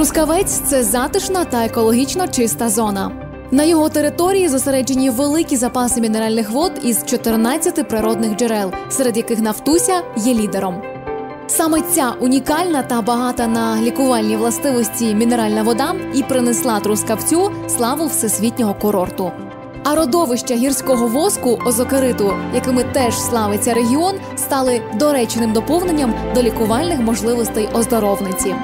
Трускавець це затишна та екологічно чиста зона. На його території зосереджені великі запаси мінеральних вод із 14 природних джерел, серед яких Нафтуся є лідером. Саме ця унікальна та багата на лікувальні властивості мінеральна вода і принесла трускавцю славу всесвітнього курорту. А родовища гірського воску озокериту, якими теж славиться регіон, стали доречним доповненням до лікувальних можливостей оздоровниці.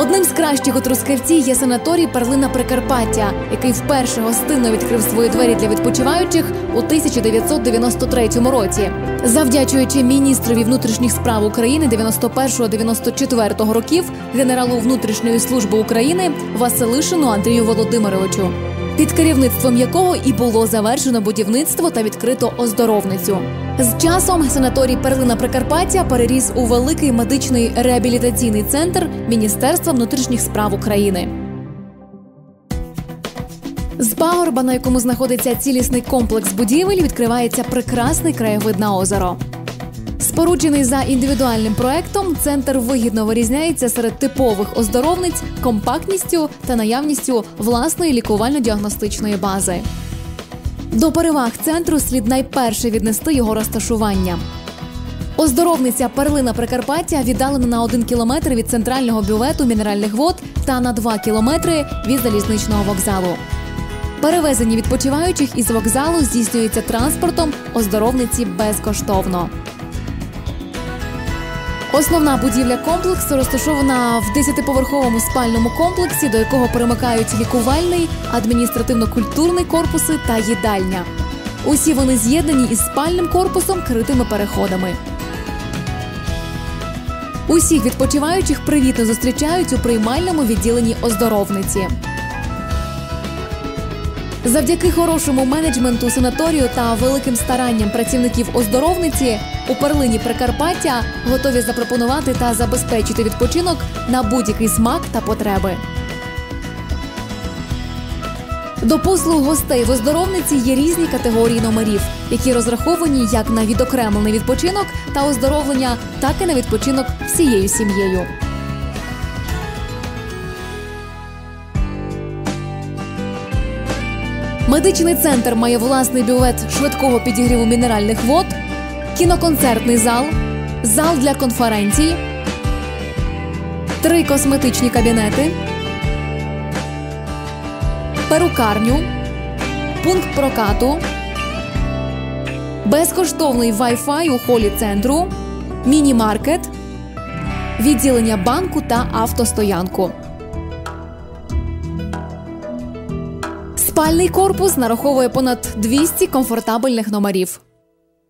Одним з кращих у Трускавці є санаторій Перлина Прикарпаття, який вперше гостинно відкрив свої двері для відпочиваючих у 1993 році. Завдячуючи міністрові внутрішніх справ України 91-94 років, генералу внутрішньої служби України Василишину Андрію Володимировичу під керівництвом якого і було завершено будівництво та відкрито оздоровницю. З часом санаторій Перлина Прикарпаття переріс у великий медичний реабілітаційний центр Міністерства внутрішніх справ України. З пагорба, на якому знаходиться цілісний комплекс будівель, відкривається прекрасний краєвид на озеро. Споруджений за індивідуальним проектом, центр вигідно вирізняється серед типових оздоровниць компактністю та наявністю власної лікувально-діагностичної бази. До переваг центру слід найперше віднести його розташування. Оздоровниця перлина Прикарпаття віддалена на один кілометр від центрального бювету мінеральних вод та на два кілометри від залізничного вокзалу. Перевезення відпочиваючих із вокзалу здійснюється транспортом оздоровниці безкоштовно. Основна будівля комплексу розташована в 10-поверховому спальному комплексі, до якого перемикають лікувальний, адміністративно-культурний корпуси та їдальня. Усі вони з'єднані із спальним корпусом критими переходами. Усіх відпочиваючих привітно зустрічають у приймальному відділенні оздоровниці. Завдяки хорошому менеджменту санаторію та великим старанням працівників оздоровниці у перлині Прикарпаття готові запропонувати та забезпечити відпочинок на будь-який смак та потреби. До послуг гостей в оздоровниці є різні категорії номерів, які розраховані як на відокремлений відпочинок та оздоровлення, так і на відпочинок всією сім'єю. Медичний центр має власний бювет швидкого підігріву мінеральних вод, кіноконцертний зал, зал для конференцій, три косметичні кабінети, перукарню, пункт прокату, безкоштовний Wi-Fi у холі центру, міні-маркет, відділення банку та автостоянку. Спальний корпус нараховує понад 200 комфортабельних номерів.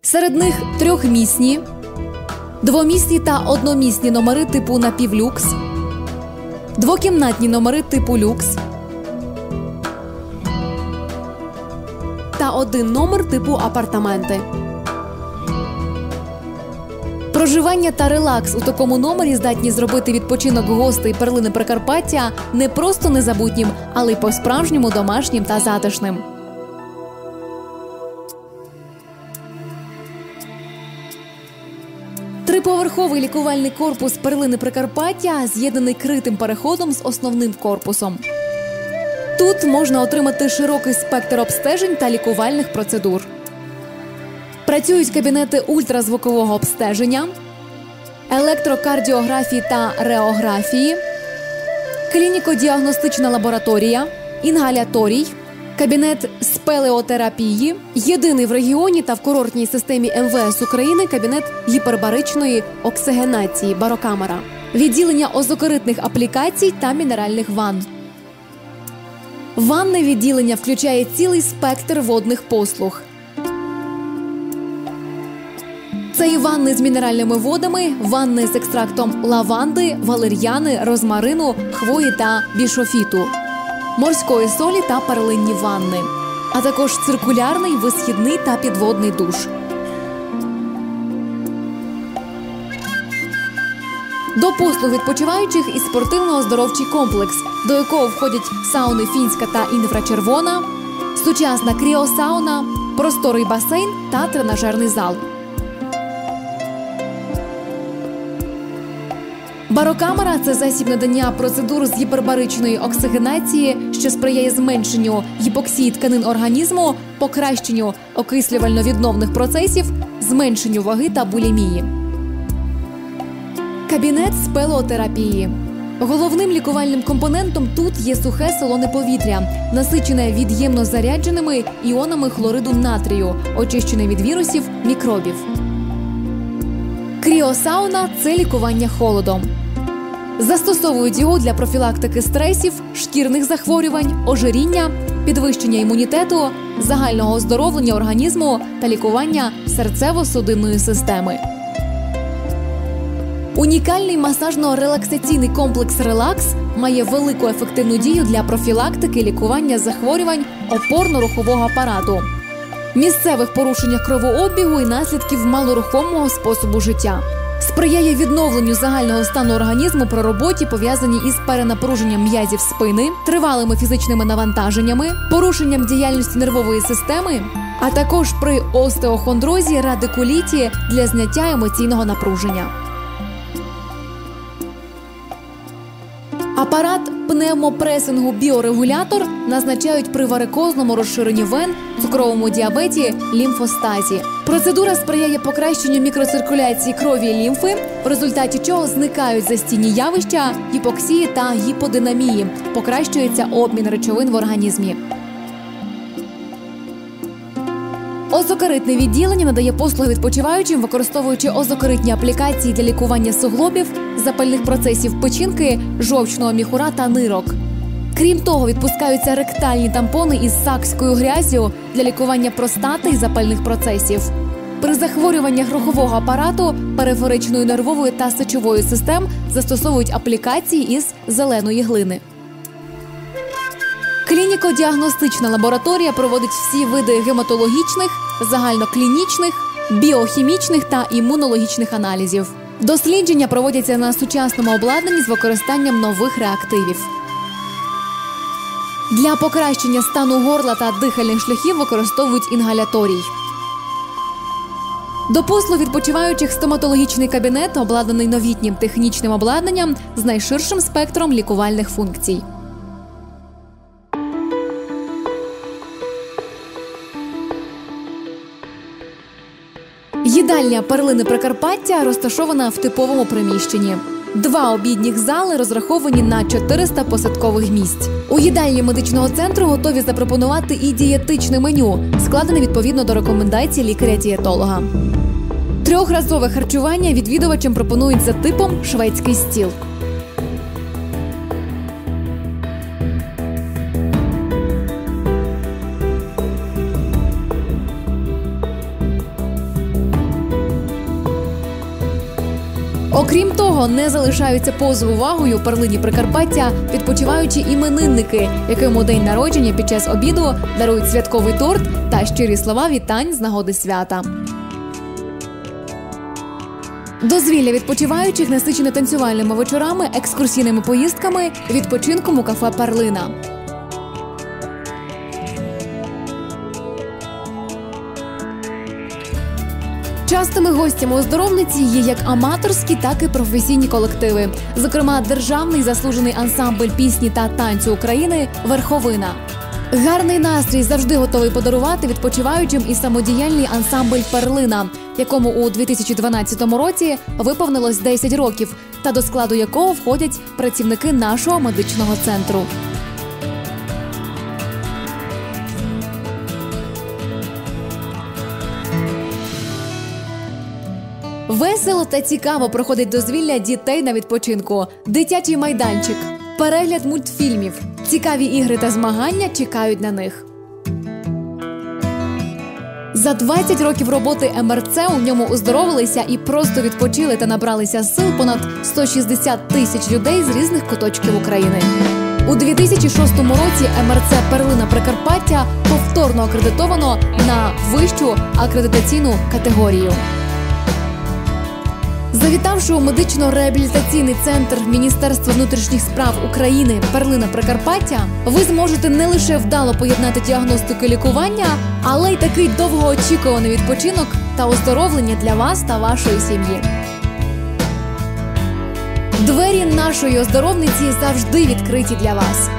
Серед них трьохмісні, двомісні та одномісні номери типу напівлюкс, двокімнатні номери типу люкс та один номер типу апартаменти. Проживання та релакс у такому номері здатні зробити відпочинок гостей перлини Прикарпаття не просто незабутнім, але й по-справжньому домашнім та затишним. Триповерховий лікувальний корпус перлини Прикарпаття з'єднаний критим переходом з основним корпусом. Тут можна отримати широкий спектр обстежень та лікувальних процедур. Працюють кабінети ультразвукового обстеження, електрокардіографії та реографії, клініко-діагностична лабораторія, інгаляторій, кабінет спелеотерапії, єдиний в регіоні та в курортній системі МВС України кабінет гіпербаричної оксигенації барокамера, відділення озокоритних аплікацій та мінеральних ванн. Ванне відділення включає цілий спектр водних послуг. Це і ванни з мінеральними водами, ванни з екстрактом лаванди, валер'яни, розмарину, хвої та бішофіту, морської солі та перлинні ванни, а також циркулярний, висхідний та підводний душ. До послуг відпочиваючих і спортивно-оздоровчий комплекс, до якого входять сауни фінська та інфрачервона, сучасна кріосауна, просторий басейн та тренажерний зал. Барокамера це засіб надання процедур з гіпербаричної оксигенації, що сприяє зменшенню гіпоксії тканин організму, покращенню окислювально-відновних процесів, зменшенню ваги та булімії. Кабінет спелотерапії. Головним лікувальним компонентом тут є сухе солоне повітря, насичене від'ємно зарядженими іонами хлориду натрію, очищене від вірусів, мікробів. Кріосауна це лікування холодом. Застосовують його для профілактики стресів, шкірних захворювань, ожиріння, підвищення імунітету, загального оздоровлення організму та лікування серцево-судинної системи. Унікальний масажно-релаксаційний комплекс Релакс має велику ефективну дію для профілактики лікування захворювань опорно-рухового апарату, місцевих порушення кровообігу і наслідків малорухомого способу життя. Сприяє відновленню загального стану організму при роботі, пов'язані із перенапруженням м'язів спини, тривалими фізичними навантаженнями, порушенням діяльності нервової системи, а також при остеохондрозі, радикуліті для зняття емоційного напруження. Апарат пневмопресингу біорегулятор назначають при варикозному розширенні вен, цукровому діабеті, лімфостазі. Процедура сприяє покращенню мікроциркуляції крові і лімфи, в результаті чого зникають застійні явища, гіпоксії та гіподинамії, покращується обмін речовин в організмі. Озокоритне відділення надає послуги відпочиваючим, використовуючи озокоритні аплікації для лікування суглобів, запальних процесів печінки, жовчного міхура та нирок. Крім того, відпускаються ректальні тампони із сакською грязю для лікування простати і запальних процесів. При захворюваннях рухового апарату, периферичної нервової та сечової систем застосовують аплікації із зеленої глини. Клініко-діагностична лабораторія проводить всі види гематологічних, загальноклінічних, біохімічних та імунологічних аналізів. Дослідження проводяться на сучасному обладнанні з використанням нових реактивів. Для покращення стану горла та дихальних шляхів використовують інгаляторій. До послуг відпочиваючих стоматологічний кабінет обладнаний новітнім технічним обладнанням з найширшим спектром лікувальних функцій. Їдальня перлини Прикарпаття розташована в типовому приміщенні. Два обідніх зали розраховані на 400 посадкових місць. У їдальні медичного центру готові запропонувати і дієтичне меню, складене відповідно до рекомендацій лікаря-дієтолога. Трьохразове харчування відвідувачам пропонують за типом шведський стіл. Окрім того, не залишаються поза увагою перлині Прикарпаття, відпочиваючи іменинники, яким у день народження під час обіду дарують святковий торт та щирі слова вітань з нагоди свята. Дозвілля відпочиваючих насичене танцювальними вечорами, екскурсійними поїздками, відпочинком у кафе Перлина. Частими гостями оздоровниці є як аматорські, так і професійні колективи. Зокрема, державний заслужений ансамбль пісні та танцю України Верховина. Гарний настрій завжди готовий подарувати відпочиваючим і самодіяльний ансамбль Перлина, якому у 2012 році виповнилось 10 років, та до складу якого входять працівники нашого медичного центру. Весело та цікаво проходить дозвілля дітей на відпочинку, дитячий майданчик, перегляд мультфільмів, цікаві ігри та змагання чекають на них. За 20 років роботи МРЦ у ньому оздоровилися і просто відпочили та набралися сил понад 160 тисяч людей з різних куточків України. У 2006 році МРЦ Перлина Прикарпаття повторно акредитовано на вищу акредитаційну категорію. Завітавши у медично-реабілітаційний центр Міністерства внутрішніх справ України Перлина Прикарпаття, ви зможете не лише вдало поєднати діагностику лікування, але й такий довгоочікуваний відпочинок та оздоровлення для вас та вашої сім'ї. Двері нашої оздоровниці завжди відкриті для вас.